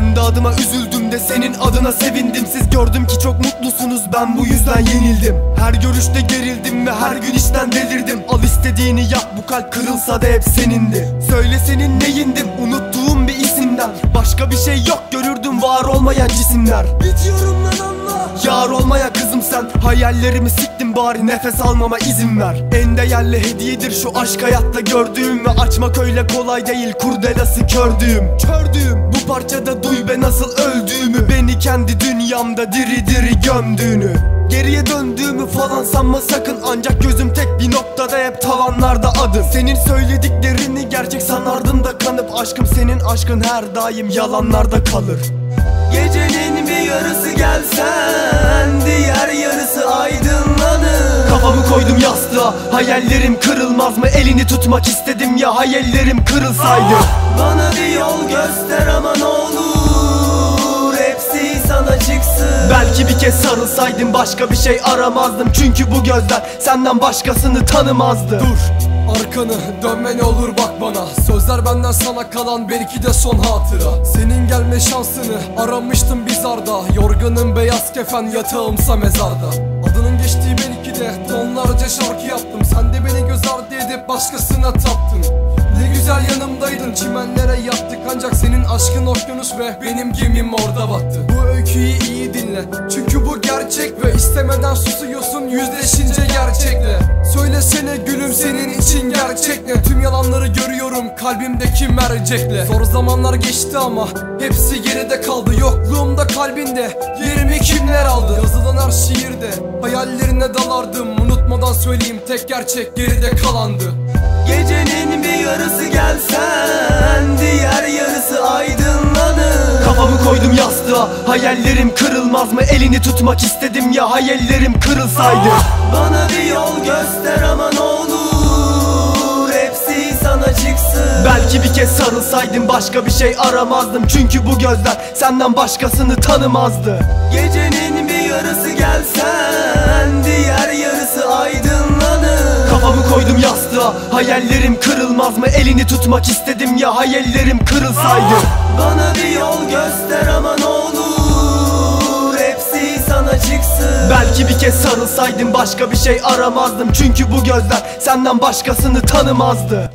Kendi adıma üzüldüm de senin adına sevindim. Siz gördüm ki çok mutlusunuz ben bu yüzden yenildim. Her görüşte gerildim ve her gün işten delirdim. Al istediğini yap bu kalp kırılsa da hep senindi. Söyle senin neyindim unuttuğum bir isimden. Başka bir şey yok görürdüm var olmayan cisimler. Bitiyorum lan anla Yar olmaya kızım sen Hayallerimi siktim bari nefes almama izin ver. En değerli hediyedir şu aşk hayatta gördüğüm Ve açmak öyle kolay değil. Kurdelası kördüğüm Kördüğüm bu parçada duy be nasıl öldüğümü. Beni kendi dünyamda diri diri gömdüğünü. Geriye döndüğümü falan sanma sakın. Ancak gözüm tek bir noktada hep tavanlarda adın Senin söylediklerini gerçek sanardın da kanıp Aşkım senin aşkın her daim yalanlarda kalır. Gecenin bir yarısı gelsen koydum yastığa. Hayallerim kırılmaz mı? Elini tutmak istedim ya Hayallerim kırılsaydı. Bana bir yol göster ama ne olur. Hepsi sana çıksın. Belki bir kez sarılsaydım başka bir şey aramazdım. Çünkü bu gözler senden başkasını tanımazdı. Dur arkanı dönme ne olur bak bana. Sözler benden sana kalan belki de son hatıra. Senin gelme şansını aramıştım bizarda Yorganım beyaz kefen yatağımsa mezarda. Adının geçtiği tonlarca şarkı yaptım. Sen de beni göz ardı edip başkasına taptın. Ne güzel yanımdaydın çimenlere yattık Ancak senin aşkın okyanus ve benim gemim orada battı. Bu öyküyü iyi dinle çünkü bu gerçek ve istemeden susuyorsun yüzleşince gerçekle. Söylesene gülüm senin için gerçek ne Tüm yalanları görüyorum kalbimdeki mercekle Zor zamanlar geçti ama hepsi geride kaldı. Yokluğumda kalbinde yerimi kimler aldı? Yazılan her şiirde hayallerine dalardım. Unutmadan söyleyeyim tek gerçek geride kalandı. Gecenin bir yarısı gelsen Diğer yarısı aydınlanır Kafamı koydum yastığa. Hayallerim kırılmaz mı? Elini tutmak istedim ya. Hayallerim kırılsaydı. Bana bir yol göster ama ne olur. Hepsi sana çıksın. Belki bir kez sarılsaydım başka bir şey aramazdım. Çünkü bu gözler senden başkasını tanımazdı. Gecenin Hayallerim kırılmaz mı? Elini tutmak istedim ya Hayallerim kırılsaydı. Bana bir yol göster ama ne olur. Hepsi sana çıksın. Belki bir kez sarılsaydım başka bir şey aramazdım. Çünkü bu gözler senden başkasını tanımazdı